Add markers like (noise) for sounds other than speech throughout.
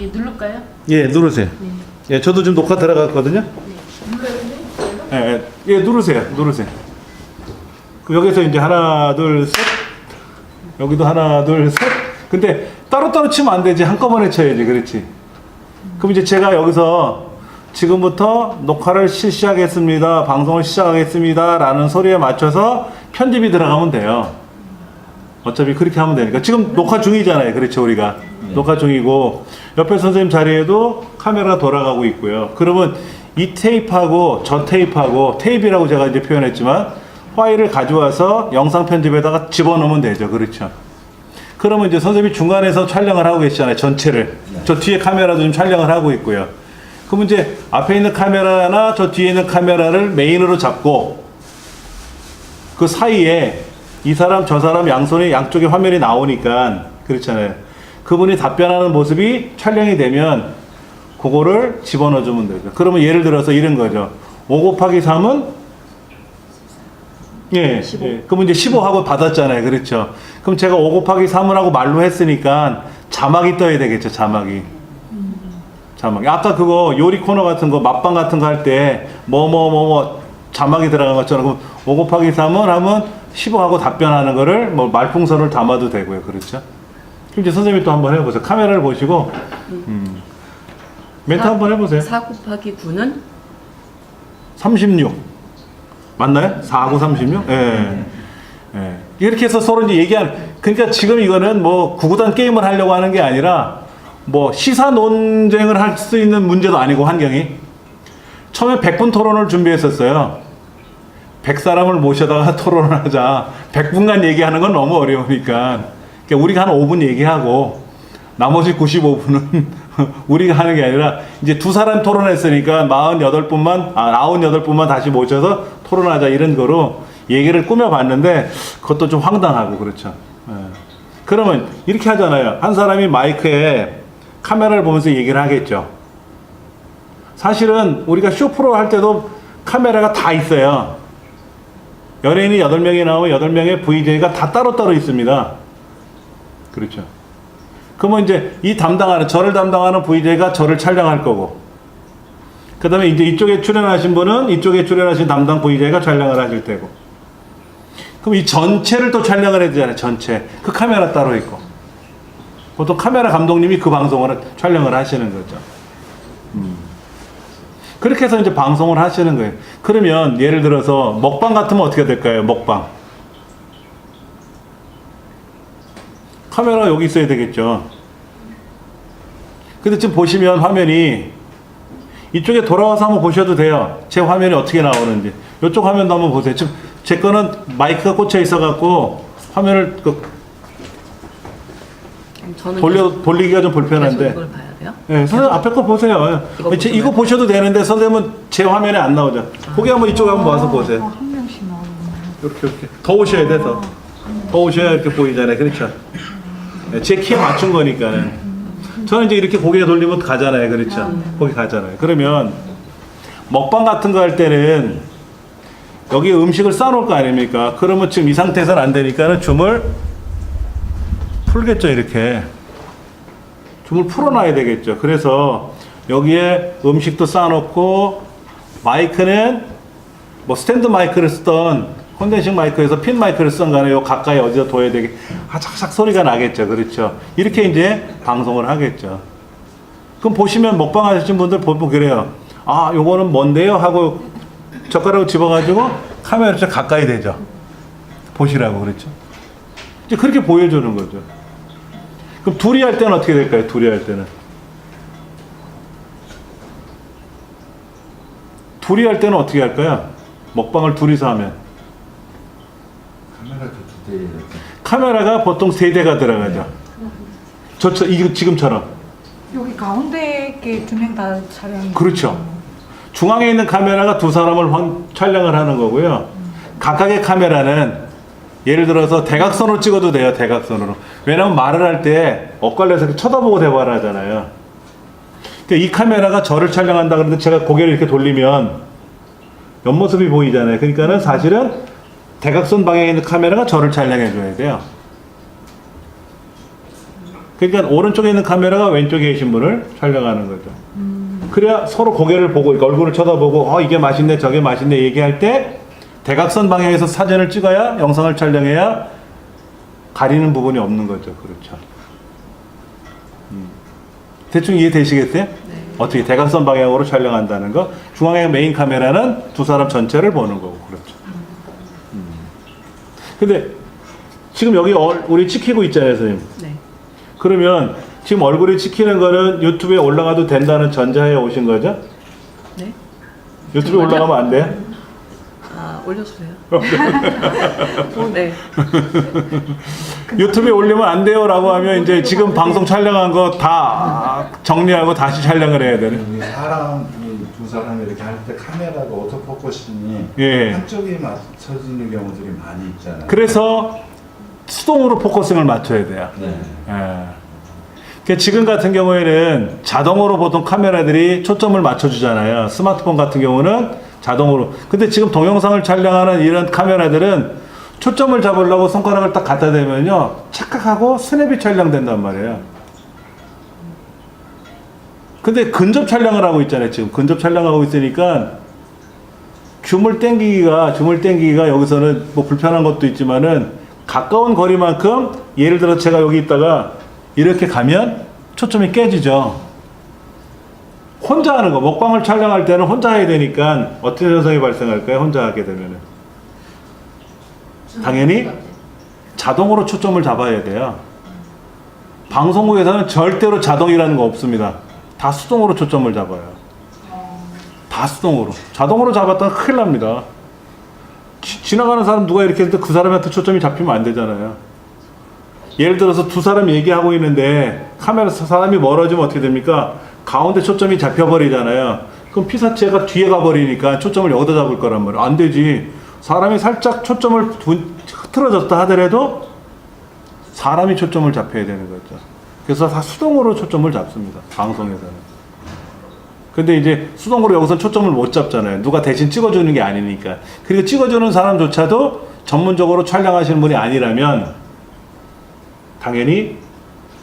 예, 누를까요? 예, 누르세요. 예, 저도 지금 녹화 들어갔거든요. 예, 예, 예, 누르세요. 누르세요. 그 여기서 이제 하나, 둘, 셋. 여기도 하나, 둘, 셋. 근데 따로따로 치면 안 되지. 한꺼번에 쳐야지. 그렇지. 그럼 이제 제가 여기서 지금부터 녹화를 실시하겠습니다. 방송을 시작하겠습니다. 라는 소리에 맞춰서 편집이 들어가면 돼요. 어차피 그렇게 하면 되니까. 지금 녹화 중이잖아요. 그렇죠. 우리가. 녹화 중이고, 옆에 선생님 자리에도 카메라가 돌아가고 있고요. 그러면 이 테이프하고 저 테이프하고 테이프라고 제가 이제 표현했지만 파일을 가져와서 영상 편집에다가 집어넣으면 되죠. 그렇죠. 그러면 이제 선생님이 중간에서 촬영을 하고 계시잖아요. 전체를. 저 뒤에 카메라도 지금 촬영을 하고 있고요. 그럼 이제 앞에 있는 카메라나 저 뒤에 있는 카메라를 메인으로 잡고 그 사이에 이 사람 저 사람 양손에 양쪽에 화면이 나오니까 그렇잖아요. 그분이 답변하는 모습이 촬영이 되면 그거를 집어넣어 주면 되죠. 그러면 예를 들어서 이런 거죠. 5 곱하기 3은 예, 15. 예. 그럼 이제 15하고 받았잖아요. 그렇죠. 그럼 제가 5 곱하기 3을 하고 말로 했으니까 자막이 떠야 되겠죠. 자막이. 자막이. 아까 그거 요리 코너 같은 거, 맛방 같은 거 할 때 뭐 뭐 뭐 뭐 자막이 들어간 것처럼 그럼 5 곱하기 3은 하면 15하고 답변하는 거를 뭐 말풍선을 담아도 되고요. 그렇죠. 그럼 이제 선생님이 또 한번 해보세요. 카메라를 보시고 음. 멘트 한번 해보세요. 4 곱하기 9는 36 맞나요? 4하고 36? 예. 예. 이렇게 해서 서로 이제 얘기하는 그러니까 지금 이거는 뭐 구구단 게임을 하려고 하는 게 아니라 뭐 시사 논쟁을 할 수 있는 문제도 아니고 환경이 처음에 100분 토론을 준비했었어요. 100사람을 모셔다가 (laughs) 토론을 하자. 100분간 얘기하는 건 너무 어려우니까. 그러니까 우리가 한 5분 얘기하고 나머지 95분은 (laughs) 우리가 하는 게 아니라 이제 두 사람 토론했으니까 48분만 아 98분만 다시 모셔서 토론하자 이런 거로 얘기를 꾸며 봤는데 그것도 좀 황당하고 그렇죠. 예. 그러면 이렇게 하잖아요. 한 사람이 마이크에 카메라를 보면서 얘기를 하겠죠. 사실은 우리가 쇼프로 할 때도 카메라가 다 있어요. 연예인이 8명이 나오면 8명의 VJ가 다 따로따로 있습니다. 그렇죠. 그러면 이제 이 담당하는, 저를 담당하는 VJ가 저를 촬영할 거고, 그 다음에 이제 이쪽에 출연하신 분은 이쪽에 출연하신 담당 VJ가 촬영을 하실 테고, 그럼 이 전체를 또 촬영을 해야 되잖아요, 전체. 그 카메라 따로 있고. 보통 카메라 감독님이 그 방송을 촬영을 하시는 거죠. 음. 그렇게 해서 이제 방송을 하시는 거예요. 그러면 예를 들어서 먹방 같으면 어떻게 될까요? 먹방. 카메라 여기 있어야 되겠죠. 근데 지금 보시면 화면이 이쪽에 돌아와서 한번 보셔도 돼요. 제 화면이 어떻게 나오는지. 이쪽 화면도 한번 보세요. 지금 제 거는 마이크가 꽂혀 있어갖고 화면을 그 돌려 돌리기가 좀 불편한데. 돼요? 네, 선생님 앞에 거 보세요. 이거 제, 보시면? 이거 보셔도 되는데 선생님은 제 화면에 안 나오죠. 거기 한번 이쪽에 한번 와서 보세요. 어, 한 명씩 나오는 이렇게 이렇게 더 오셔야 돼 더. 더 오셔야 이렇게 보이잖아요. 그렇죠. 네, 제 키에 맞춘 거니까는. 저는 이제 이렇게 고개 돌리면 가잖아요. 그렇죠. 거기 가잖아요. 그러면 먹방 같은 거 할 때는 여기 음식을 싸놓을 거 아닙니까? 그러면 지금 이 상태에서는 안 되니까는 줌을 풀겠죠. 이렇게. 줌을 풀어놔야 되겠죠. 그래서 여기에 음식도 쌓아놓고 마이크는 뭐 스탠드 마이크를 쓰던 콘덴싱 마이크에서 핀 마이크를 쓰던 간에 요 가까이 어디다 둬야 되게 아작작 소리가 나겠죠. 그렇죠. 이렇게 이제 방송을 하겠죠. 그럼 보시면 먹방 하시는 분들 보면 그래요. 아, 요거는 뭔데요? 하고 젓가락을 집어가지고 카메라 좀 가까이 대죠. 보시라고 그랬죠. 이제 그렇게 보여주는 거죠. 그럼 둘이 할 때는 어떻게 될까요? 둘이 할 때는. 둘이 할 때는 어떻게 할까요? 먹방을 둘이서 하면. 카메라도 두 대. 이렇게. 카메라가 보통 세 대가 들어가죠. 저, 저, 이, 지금처럼. 여기 가운데 게 두 명 다 촬영. 그렇죠. 중앙에 있는 카메라가 두 사람을 환- 촬영을 하는 거고요. 각각의 카메라는 예를 들어서 대각선으로 찍어도 돼요. 대각선으로. 왜냐면 말을 할 때 엇갈려서 쳐다보고 대화를 하잖아요. 그러니까 이 카메라가 저를 촬영한다 그러는데 제가 고개를 이렇게 돌리면 옆모습이 보이잖아요. 그러니까는 사실은 대각선 방향에 있는 카메라가 저를 촬영해 줘야 돼요. 그러니까 오른쪽에 있는 카메라가 왼쪽에 계신 분을 촬영하는 거죠. 그래야 서로 고개를 보고 그러니까 얼굴을 쳐다보고 어 이게 맛있네 저게 맛있네 얘기할 때 대각선 방향에서 사진을 찍어야 영상을 촬영해야 가리는 부분이 없는 거죠. 그렇죠. 음. 대충 이해되시겠어요? 어떻게 대각선 방향으로 촬영한다는 거. 중앙에 메인 카메라는 두 사람 전체를 보는 거고 그렇죠. 음. 근데 지금 여기 얼- 우리 찍히고 있잖아요, 선생님. 네. 그러면 지금 얼굴이 찍히는 거는 유튜브에 올라가도 된다는 전자에 오신 거죠? 네. 유튜브에 올라가면 안 돼요? 아, 올려주세요. 어, 네. (laughs) (laughs) 유튜브에 올리면 안 돼요라고 하면 이제 지금 방송 촬영한 거 다 정리하고 다시 촬영을 해야 되네. 우리 사람 이 두 사람이 이렇게 할 때 카메라가 오토포커싱이 예. 한쪽에 맞춰지는 경우들이 많이 있잖아요. 그래서 수동으로 포커싱을 맞춰야 돼요. 네. 예. 그러니까 지금 같은 경우에는 자동으로 보통 카메라들이 초점을 맞춰주잖아요. 스마트폰 같은 경우는 자동으로. 근데 지금 동영상을 촬영하는 이런 카메라들은 초점을 잡으려고 손가락을 딱 갖다 대면요. 착각하고 스냅이 촬영된단 말이에요. 근데 근접 촬영을 하고 있잖아요. 지금 근접 촬영하고 있으니까 줌을 땡기기가 줌을 땡기기가 여기서는 뭐 불편한 것도 있지만은 가까운 거리만큼 예를 들어 제가 여기 있다가 이렇게 가면 초점이 깨지죠. 혼자 하는 거 먹방을 촬영할 때는 혼자 해야 되니까 어떤 현상이 발생할까요? 혼자 하게 되면은 당연히 자동으로 초점을 잡아야 돼요. 방송국에서는 절대로 자동이라는 거 없습니다. 다 수동으로 초점을 잡아요. 다 수동으로. 자동으로 잡았다가 큰일 납니다. 지, 지나가는 사람 누가 이렇게 했는데 그 사람한테 초점이 잡히면 안 되잖아요. 예를 들어서 두 사람 얘기하고 있는데 카메라 사람이 멀어지면 어떻게 됩니까? 가운데 초점이 잡혀버리잖아요. 그럼 피사체가 뒤에 가버리니까 초점을 여기다 잡을 거란 말이에요. 안 되지. 사람이 살짝 초점을 두- 흐트러졌다 하더라도 사람이 초점을 잡혀야 되는 거죠. 그래서 다 수동으로 초점을 잡습니다. 방송에서는. 근데 이제 수동으로 여기서 초점을 못 잡잖아요. 누가 대신 찍어주는 게 아니니까. 그리고 찍어주는 사람조차도 전문적으로 촬영하시는 분이 아니라면 당연히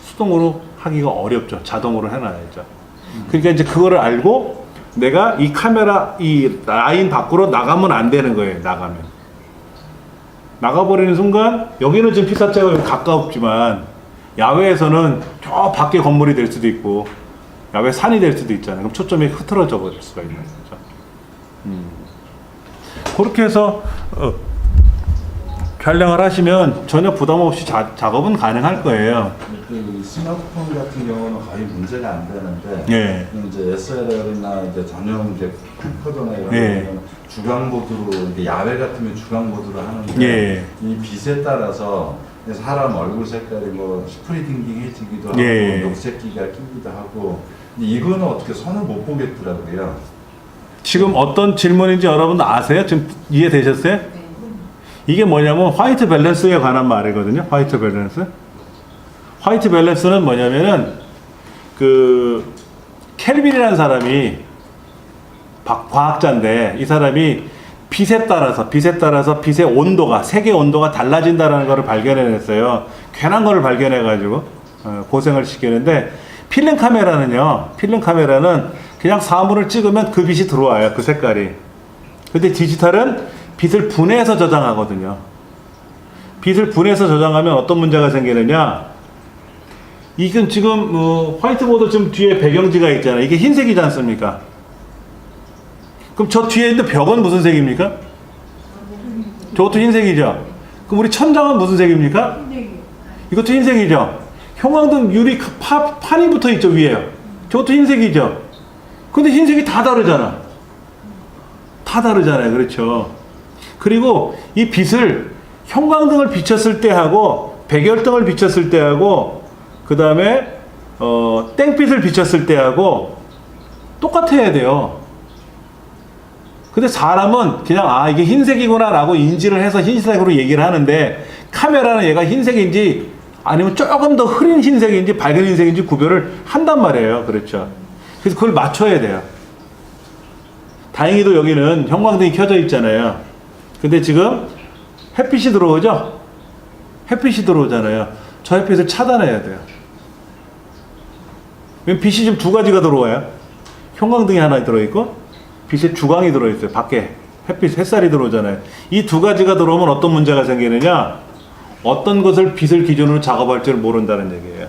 수동으로 하기가 어렵죠. 자동으로 해놔야죠. 그러니까 이제 그거를 알고 내가 이 카메라 이 라인 밖으로 나가면 안 되는 거예요. 나가면 나가버리는 순간 여기는 지금 피사체가 가깝지만 야외에서는 저 밖에 건물이 될 수도 있고 야외 산이 될 수도 있잖아요. 그럼 초점이 흐트러져 버릴 수가 있는 거죠. 음. 그렇게 해서 어, 촬영을 하시면 전혀 부담 없이 자, 작업은 가능할 거예요. 그 스마트폰 같은 경우는 거의 문제가 안 되는데 예. 이제 SLR이나 이제 전용 이제 캠코더나 이런 예. 거는 주광보드로 이제 야외 같으면 주광보드로 하는데 예. 이 빛에 따라서 사람 얼굴 색깔이 뭐 스프리딩딩해지기도 하고 예. 녹색기가 끼기도 하고 근데 이거는 어떻게 선을 못 보겠더라고요. 지금 어떤 질문인지 여러분 아세요? 지금 이해되셨어요? 네. 이게 뭐냐면 화이트 밸런스에 관한 말이거든요. 화이트 밸런스. 화이트 밸런스는 뭐냐면은 그 켈빈이라는 사람이 박- 과학자인데 이 사람이 빛에 따라서 빛에 따라서 빛의 온도가 세계 온도가 달라진다라는 것을 발견해냈어요. 괜한 거를 발견해가지고 어, 고생을 시키는데 필름 카메라는요. 필름 카메라는 그냥 사물을 찍으면 그 빛이 들어와요. 그 색깔이. 근데 디지털은 빛을 분해해서 저장하거든요. 빛을 분해해서 저장하면 어떤 문제가 생기느냐? 이건 지금 뭐 화이트보드 지금 뒤에 배경지가 있잖아요. 이게 흰색이지 않습니까? 그럼 저 뒤에 있는 벽은 무슨 색입니까? 저것도 흰색이죠. 그럼 우리 천장은 무슨 색입니까? 이것도 흰색이죠. 형광등 유리 파, 판이 붙어 있죠 위에요. 저것도 흰색이죠. 근데 흰색이 다 다르잖아. 다 다르잖아요. 그렇죠. 그리고 이 빛을 형광등을 비쳤을 때 하고 백열등을 비쳤을 때 하고 그 다음에 어, 땡빛을 비쳤을 때 하고 똑같아야 돼요. 근데 사람은 그냥 아 이게 흰색이구나 라고 인지를 해서 흰색으로 얘기를 하는데 카메라는 얘가 흰색인지 아니면 조금 더 흐린 흰색인지 밝은 흰색인지 구별을 한단 말이에요. 그렇죠. 그래서 그걸 맞춰야 돼요. 다행히도 여기는 형광등이 켜져 있잖아요. 근데 지금 햇빛이 들어오죠? 햇빛이 들어오잖아요. 저 햇빛을 차단해야 돼요. 빛이 지금 두 가지가 들어와요. 형광등이 하나 들어있고 빛에 주광이 들어있어요. 밖에 햇빛, 햇살이 들어오잖아요. 이 두 가지가 들어오면 어떤 문제가 생기느냐? 어떤 것을 빛을 기준으로 작업할 줄 모른다는 얘기예요.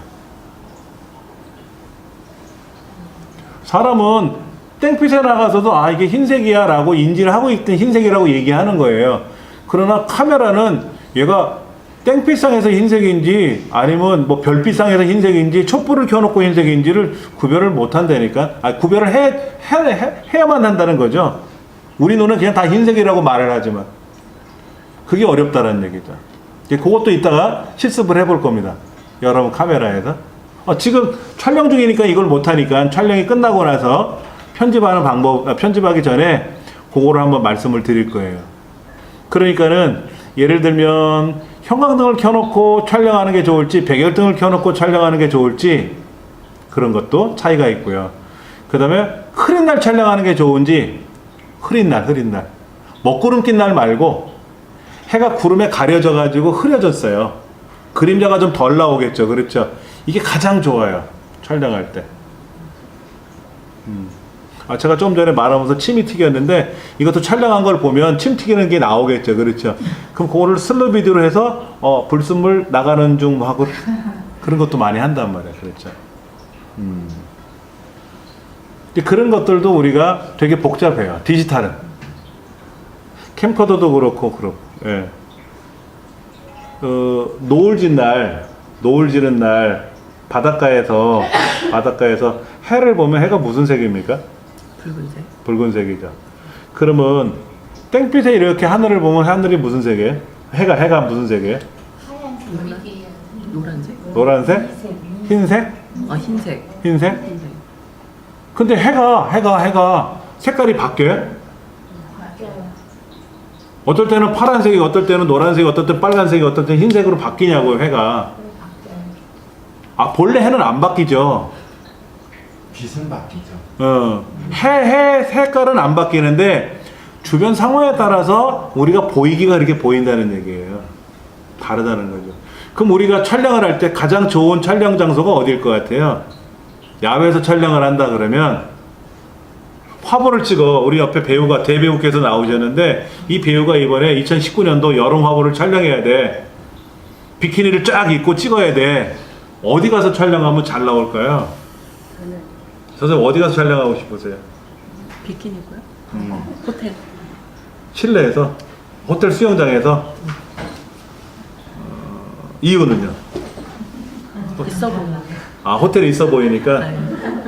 사람은 땡빛에 나가서도 아 이게 흰색이야 라고 인지를 하고 있든 흰색이라고 얘기하는 거예요. 그러나 카메라는 얘가 땡빛상에서 흰색인지 아니면 뭐 별빛상에서 흰색인지 촛불을 켜놓고 흰색인지를 구별을 못 한다니까. 아, 구별을 해, 해, 해, 해야만 한다는 거죠. 우리 눈은 그냥 다 흰색이라고 말을 하지만. 그게 어렵다는 얘기죠. 그것도 이따가 실습을 해볼 겁니다. 여러분 카메라에서. 어, 지금 촬영 중이니까 이걸 못하니까 촬영이 끝나고 나서 편집하는 방법, 아, 편집하기 전에 그거를 한번 말씀을 드릴 거예요. 그러니까는 예를 들면 형광등을 켜놓고 촬영하는 게 좋을지 백열등을 켜놓고 촬영하는 게 좋을지 그런 것도 차이가 있고요. 그 다음에 흐린 날 촬영하는 게 좋은지 흐린 날, 흐린 날. 먹구름 낀 날 말고 해가 구름에 가려져 가지고 흐려졌어요. 그림자가 좀 덜 나오겠죠. 그렇죠. 이게 가장 좋아요. 촬영할 때. 음. 아, 제가 좀 전에 말하면서 침이 튀겼는데 이것도 촬영한 걸 보면 침 튀기는 게 나오겠죠. 그렇죠. 그럼 그거를 슬로 비디오로 해서 어, 불순물 나가는 중뭐 하고 그런 것도 많이 한단 말이에요. 그렇죠. 음. 그런 것들도 우리가 되게 복잡해요. 디지털은. 캠코더도 그렇고 그렇고. 예. 어, 노을 진 날, 노을 지는 날 바닷가에서 바닷가에서 해를 보면 해가 무슨 색입니까? 붉은색. 붉은색이죠. 그러면 땡빛에 이렇게 하늘을 보면 하늘이 무슨 색이에요? 해가 해가 무슨 색이에요? 노란색. 노란색? 흰색? 아 흰색. 흰색? 흰색. 근데 해가 해가 해가 색깔이 바뀌어요? 어떨 때는 파란색이 어떨 때는 노란색이 어떨 때 빨간색이 어떨 때 흰색으로 바뀌냐고요 해가 아 본래 해는 안 바뀌죠 빛은 바뀌죠. 어, 해, 해 색깔은 안 바뀌는데 주변 상황에 따라서 우리가 보이기가 이렇게 보인다는 얘기예요. 다르다는 거죠. 그럼 우리가 촬영을 할 때 가장 좋은 촬영 장소가 어디일 것 같아요? 야외에서 촬영을 한다 그러면 화보를 찍어 우리 옆에 배우가 대배우께서 나오셨는데 이 배우가 이번에 2019년도 여름 화보를 촬영해야 돼. 비키니를 쫙 입고 찍어야 돼. 어디 가서 촬영하면 잘 나올까요? 선생님 어디 가서 촬영하고 싶으세요? 비키니고요. 음. 호텔. 실내에서 호텔 수영장에서 어, 이유는요? 있어 보이는. 아 호텔이 있어 보이니까 네.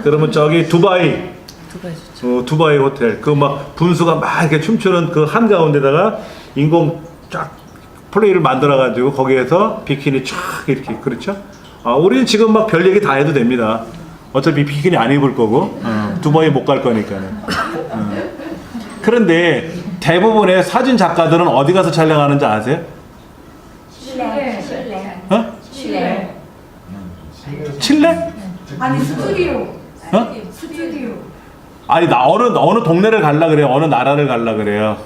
그러면 저기 두바이 두바이 좋죠. 어, 두바이 호텔 그 막 분수가 막 이렇게 춤추는 그 한 가운데다가 인공 쫙 플레이를 만들어 가지고 거기에서 비키니 쫙 이렇게 그렇죠? 아 우리는 지금 막 별 얘기 다 해도 됩니다. 어차피 비키니 안 입을 거고 어, 두바이 못 갈 거니까는. 어. 그런데 대부분의 사진 작가들은 어디 가서 촬영하는지 아세요? 실내. 실내. 어? 실내. 칠레? 아니 스튜디오. 어? 스튜디오. 아니 나 어느 어느 동네를 갈라 그래요. 어느 나라를 갈라 그래요.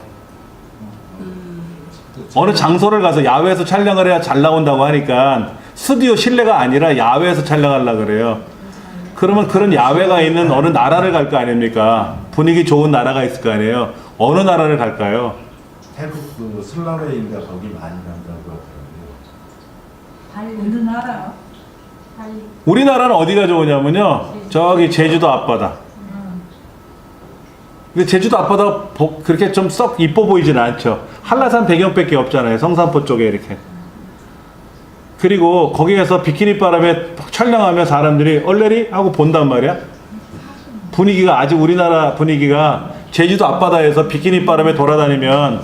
어느 장소를 가서 야외에서 촬영을 해야 잘 나온다고 하니까 스튜디오 실내가 아니라 야외에서 촬영하려 그래요. 그러면 그런 야외가 있는 어느 나라를 갈 거 아닙니까? 분위기 좋은 나라가 있을 거 아니에요. 어느 나라를 갈까요? 태국 그 슬라웨이인가 거기 많이 간다고 하더라고요. 어느 나라? 우리나라는 어디가 좋으냐면요. 저기 제주도 앞바다. 근데 제주도 앞바다 보- 그렇게 좀 썩 이뻐 보이진 않죠. 한라산 배경밖에 없잖아요. 성산포 쪽에 이렇게. 그리고 거기에서 비키니 바람에 촬영하면 사람들이 얼레리 하고 본단 말이야. 분위기가 아직 우리나라 분위기가 제주도 앞바다에서 비키니 바람에 돌아다니면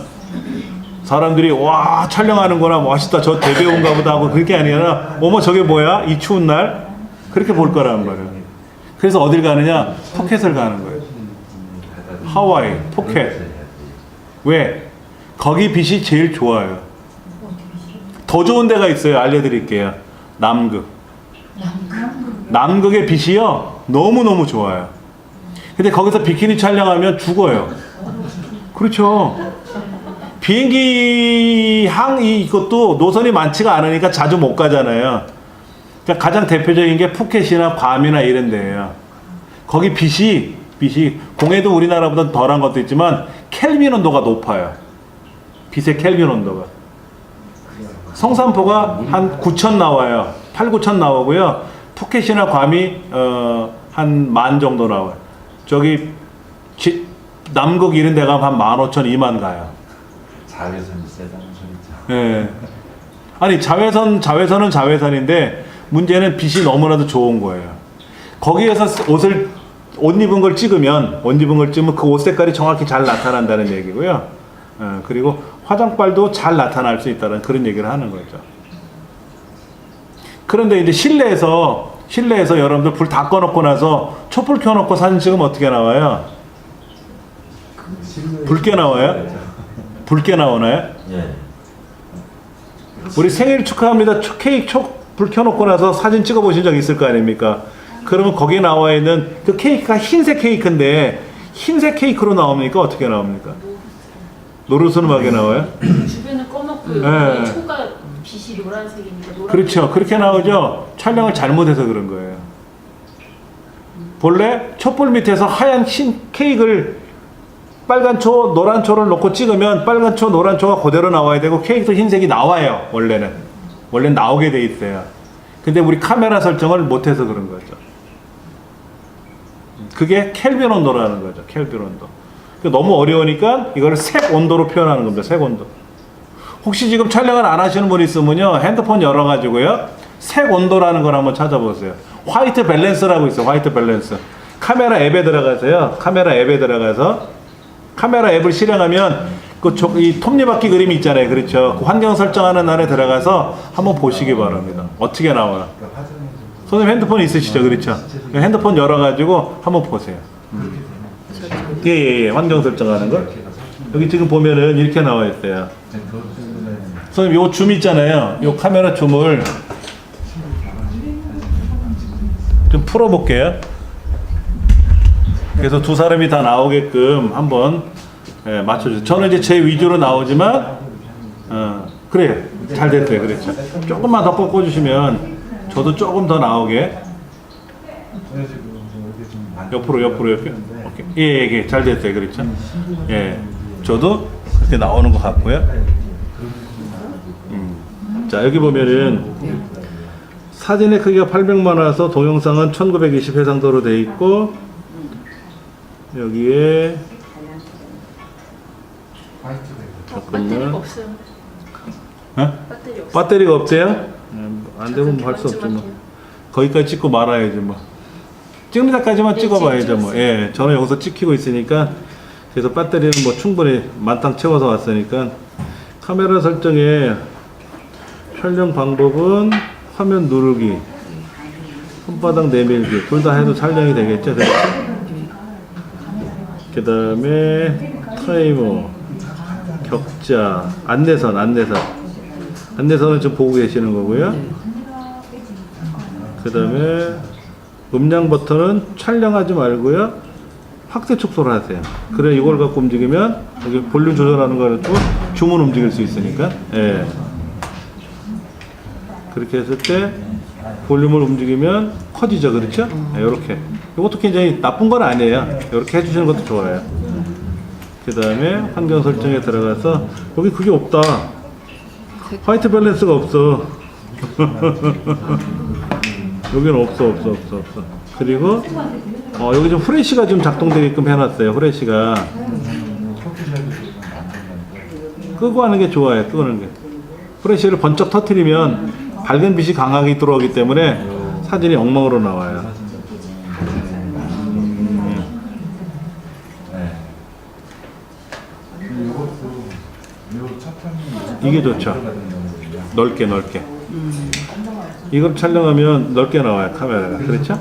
사람들이 와 촬영하는구나 멋있다 저 대배우인가 보다 하고 그렇게 아니라 어머 저게 뭐야? 이 추운 날? 그렇게 볼 거란 말이에요 그래서 어딜 가느냐? 푸켓을 가는 거예요. 하와이 푸켓. 왜? 거기 빛이 제일 좋아요 더 좋은 데가 있어요 알려드릴게요 남극 남극의 빛이요 너무너무 좋아요 근데 거기서 비키니 촬영하면 죽어요 그렇죠 비행기 항 이것도 노선이 많지가 않으니까 자주 못 가잖아요. 자, 가장 대표적인 게 푸켓이나 괌이나 이런 데예요. 거기 빛이 빛이 공해도 우리나라보다 덜한 것도 있지만 켈빈 온도가 높아요. 빛의 켈빈 온도가. 성산포가 한 9천 나와요. 8, 9천 나오고요. 푸켓이나 괌이 어, 한 만 정도 나와요. 저기 지- 남극 이런 데 가면 한 15,000, 2만 가요. 자외선이 세다는 소리죠. 예. 아니 자외선 자외선은 자외선인데 문제는 빛이 너무나도 좋은 거예요. 거기에서 쓰- 옷을 옷 입은 걸 찍으면 옷 입은 걸 찍으면 그 옷 색깔이 정확히 잘 나타난다는 얘기고요. 어, 그리고 화장빨도 잘 나타날 수 있다는 그런 얘기를 하는 거죠. 그런데 이제 실내에서 실내에서 여러분들 불 다 꺼놓고 나서 촛불 켜놓고 사진 찍으면 어떻게 나와요? 붉게 나와요? 붉게 나오나요? 예. 우리 생일 축하합니다. 초- 케이크 촛불 켜놓고 나서 사진 찍어보신 적 있을 거 아닙니까? 그러면 거기에 나와 있는 그 케이크가 흰색 케이크인데 흰색 케이크로 나옵니까? 어떻게 나옵니까? 노르스름하게 나와요? 주변은 검었고 네. 여기 초가 빛이 노란색입니다. 노란 그렇죠. 그렇게 나오죠. 촬영을 잘못해서 그런 거예요. 본래 촛불 밑에서 하얀 흰 케이크를 빨간 초, 노란 초를 놓고 찍으면 빨간 초, 노란 초가 그대로 나와야 되고 케이크도 흰색이 나와요. 원래는. 원래는 나오게 돼 있어요. 근데 우리 카메라 설정을 못해서 그런 거죠. 그게 켈빈 온도라는 거죠. 켈빈 온도. 그 너무 어려우니까 이걸 색 온도로 표현하는 겁니다. 색 온도. 혹시 지금 촬영을 안 하시는 분 있으면요 핸드폰 열어가지고요 색 온도라는 걸 한번 찾아보세요. 화이트 밸런스라고 있어요 화이트 밸런스. 카메라 앱에 들어가서요. 카메라 앱에 들어가서 카메라 앱을 실행하면 그이 톱니바퀴 그림이 있잖아요 그렇죠? 그 환경 설정하는 안에 들어가서 한번 보시기 바랍니다. 어떻게 나와요? 그러니까 선생님 핸드폰 있으시죠? 그렇죠? 핸드폰 열어가지고 한번 보세요. 예 예 예 환경 설정하는 걸 여기 지금 보면은 이렇게 나와 있어요 선생님 요 줌 있잖아요. 요 카메라 줌을 좀 풀어볼게요. 그래서 두 사람이 다 나오게끔 한번 예, 맞춰주세요. 저는 이제 제 위주로 나오지만 어, 그래요. 잘 됐어요. 그렇죠. 조금만 더 꺾어주시면 저도 조금 더 나오게 옆으로 옆으로 오케이. 예, 예, 예, 잘 됐어요. 그렇죠. 예, 저도 그렇게 나오는 것 같고요. 음. 자 여기 보면은 사진의 크기가 800만 와서 동영상은 1920 해상도로 돼 있고 여기에 잠깐만 없어요. 어? 배터리 없어요. 배터리가 없대요? 음, 안 되면 할수 없죠 뭐. 거기까지 찍고 말아야지 뭐. 찍는 데까지만 네, 찍어봐야죠 뭐. 예, 저는 여기서 찍히고 있으니까 그래서 배터리는 뭐 충분히 만땅 채워서 왔으니까 카메라 설정에 촬영 방법은 화면 누르기, 손바닥 내밀기 둘 다 해도 촬영이 되겠죠? 그 다음에 타이머, 격자, 안내선, 안내선. 안내선을 지금 보고 계시는 거고요. 그 다음에 음량 버튼은 촬영하지 말고요. 확대 축소를 하세요. 그래 이걸 갖고 움직이면 여기 볼륨 조절하는 거를 또 줌은 움직일 수 있으니까. 예. 그렇게 했을 때 볼륨을 움직이면 커지죠, 그렇죠? 이렇게. 이것도 굉장히 나쁜 건 아니에요. 이렇게 해주시는 것도 좋아요. 그 다음에 환경 설정에 들어가서 여기 그게 없다. 화이트 밸런스가 없어. (laughs) 여기는 없어, 없어, 없어, 없어. 그리고 어, 여기 좀 후레쉬가 좀 작동되게끔 해놨어요. 후레쉬가 끄고 하는 게 좋아요. 끄는 게. 후레쉬를 번쩍 터트리면 밝은 빛이 강하게 들어오기 때문에 사진이 엉망으로 나와요. 네. 요 차편이 이게 좋죠. 넓게 넓게. 이걸 촬영하면 넓게 나와요 카메라가 그렇죠?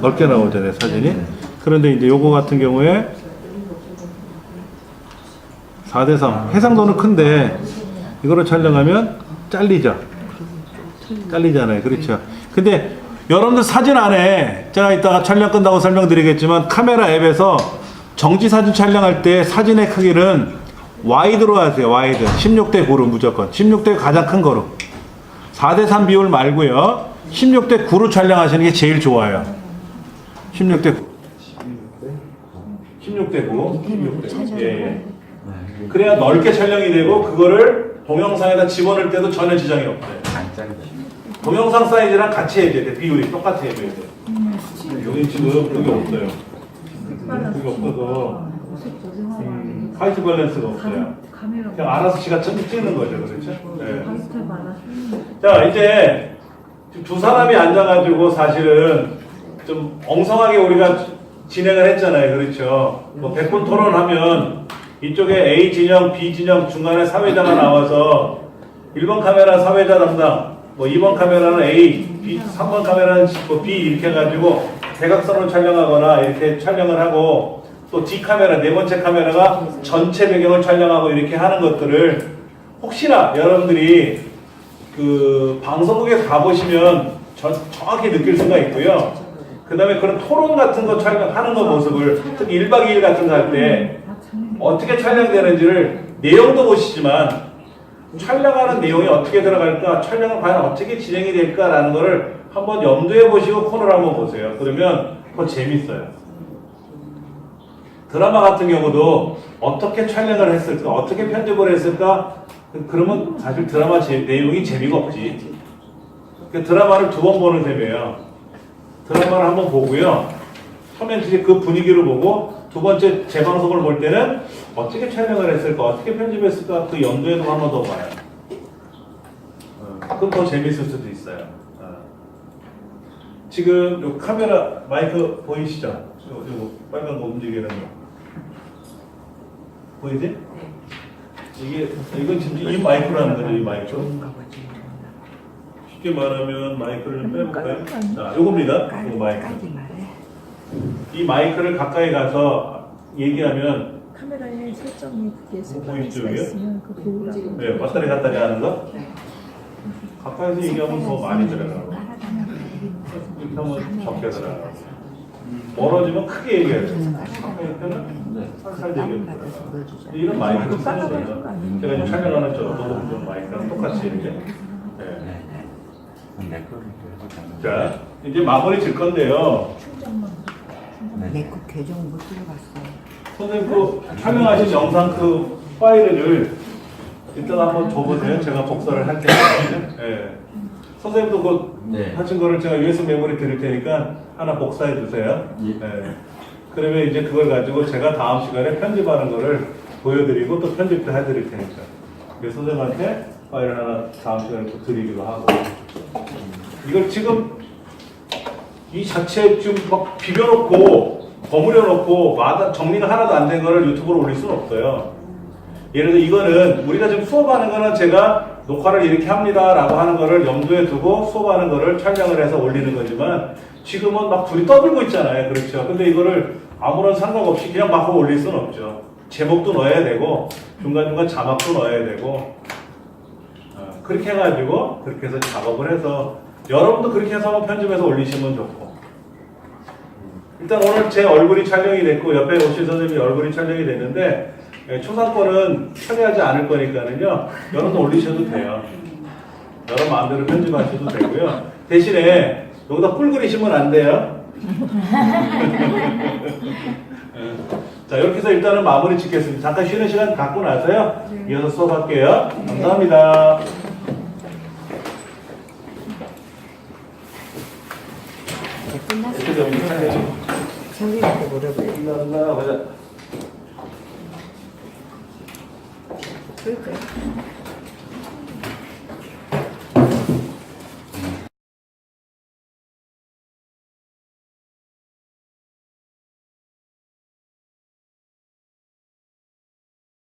넓게 나오잖아요 사진이. 그런데 이제 요거 같은 경우에 4대3 해상도는 큰데 이거를 촬영하면 잘리죠. 잘리잖아요. 그렇죠. 근데 여러분들 사진 안에 제가 이따가 촬영 끝나고 설명드리겠지만 카메라 앱에서 정지 사진 촬영할 때 사진의 크기는 와이드로 하세요. 와이드. 16대 9로 무조건. 16대 가장 큰 거로. 4대3 비율 말고요. 16대 9로 촬영하시는 게 제일 좋아요. 16대 9. 16대 9. 16대 9. 예, 예. 그래야 넓게 촬영이 되고 그거를 동영상에다 집어넣을 때도 전혀 지장이 없어요. 동영상 사이즈랑 같이 해줘야 돼. 비율이 똑같이 해줘야 돼. 여기 지금 그게 없어요. 그게 없어서 음, 화이트 밸런스가 없어요. 그냥 알아서 지가 찍- 찍는 거죠, 그렇죠? 네. 자, 이제 두 사람이 앉아가지고 사실은 좀 엉성하게 우리가 진행을 했잖아요, 그렇죠? 뭐 100분 토론하면 이쪽에 A 진영, B 진영 중간에 사회자가 나와서 1번 카메라 사회자 담당, 뭐 2번 카메라는 A, B, 3번 카메라는 뭐 B 이렇게 해가지고 대각선으로 촬영하거나 이렇게 촬영을 하고 또 D 카메라, 네 번째 카메라가 전체 배경을 촬영하고 이렇게 하는 것들을 혹시나 여러분들이 그 방송국에 가보시면 전, 정확히 느낄 수가 있고요. 그 다음에 그런 토론 같은 거 촬영하는 거 모습을 특히 1박 2일 같은 거 할 때 어떻게 촬영되는지를 내용도 보시지만 촬영하는 내용이 어떻게 들어갈까, 촬영은 과연 어떻게 진행이 될까라는 거를 한번 염두에 보시고 코너를 한번 보세요. 그러면 더 재밌어요. 드라마 같은 경우도 어떻게 촬영을 했을까, 어떻게 편집을 했을까, 그러면 사실 드라마 제- 내용이 재미가 없지. 그 드라마를 두 번 보는 셈이에요. 드라마를 한 번 보고요. 처음엔 이제 그 분위기를 보고 두 번째 재방송을 볼 때는 어떻게 촬영을 했을까, 어떻게 편집했을까 그 두고 한번 더 봐요. 어, 그럼 더 재밌을 수도 있어요. 어. 지금 요 카메라 마이크 보이시죠? 요, 요 빨간 거 움직이는 거 보이지? 이게 이건 지금 이 마이크라는 거죠, 이 마이크. 쉽게 말하면 마이크를 빼볼까요? 자, 요겁니다. 요 마이크. 이 마이크를 가까이 가서 얘기하면 카메라에 설정이 그게 뭐 보이시죠, 수가 여기요? 있으면 그 네, 왔다리 갔다리 하는 거. 가까이서 얘기하면 더 많이 들어가고. 이렇게 하면 적게 들어가고. 멀어지면 크게 얘기해야 돼. 가까이 때는 살살 얘기해야 돼. 이런 마이크를 쓰는 거죠. 제가 지금 촬영하는 저 녹음 마이크랑 똑같이 이렇게. 네. 자, 이제 마무리 질 건데요. 내거 계정 못 들어갔어. 선생님 그 촬영하신 영상 그 파일을 이따 한번 줘보세요. 제가 복사를 할 테니까. 예. 선생님도 그 네. 하신 거를 제가 USB 메모리 드릴 테니까 하나 복사해 주세요. 예. 그러면 이제 그걸 가지고 제가 다음 시간에 편집하는 거를 보여드리고 또 편집도 해드릴 테니까. 그래서 선생님한테 파일을 하나 다음 시간에 또 드리기도 하고. 이걸 지금 이 자체 지금 막 비벼놓고 버무려 놓고 마다 정리가 하나도 안 된 거를 유튜브로 올릴 수는 없어요. 예를 들어 이거는 우리가 지금 수업하는 거는 제가 녹화를 이렇게 합니다라고 하는 거를 염두에 두고 수업하는 거를 촬영을 해서 올리는 거지만 지금은 막 둘이 떠들고 있잖아요. 그렇죠. 근데 이거를 아무런 상관 없이 그냥 막 올릴 수는 없죠. 제목도 넣어야 되고 중간중간 자막도 넣어야 되고 어, 그렇게 해가지고 그렇게 해서 작업을 해서 여러분도 그렇게 해서 편집해서 올리시면 좋고 일단 오늘 제 얼굴이 촬영이 됐고 옆에 오신 선생님이 얼굴이 촬영이 됐는데 예, 초상권은 처리하지 않을 거니까는요 여러분 올리셔도 돼요. 여러 마음대로 편집하셔도 되고요. 대신에 여기다 뿔 그리시면 안 돼요. (laughs) 예. 자 이렇게 해서 일단은 마무리 짓겠습니다. 잠깐 쉬는 시간 갖고 나서요. 이어서 수업할게요. 감사합니다. 끝났어. 이렇게 되면 촬영이 선생님한테 물어봐요. 끝났나? 보자 그럴까요?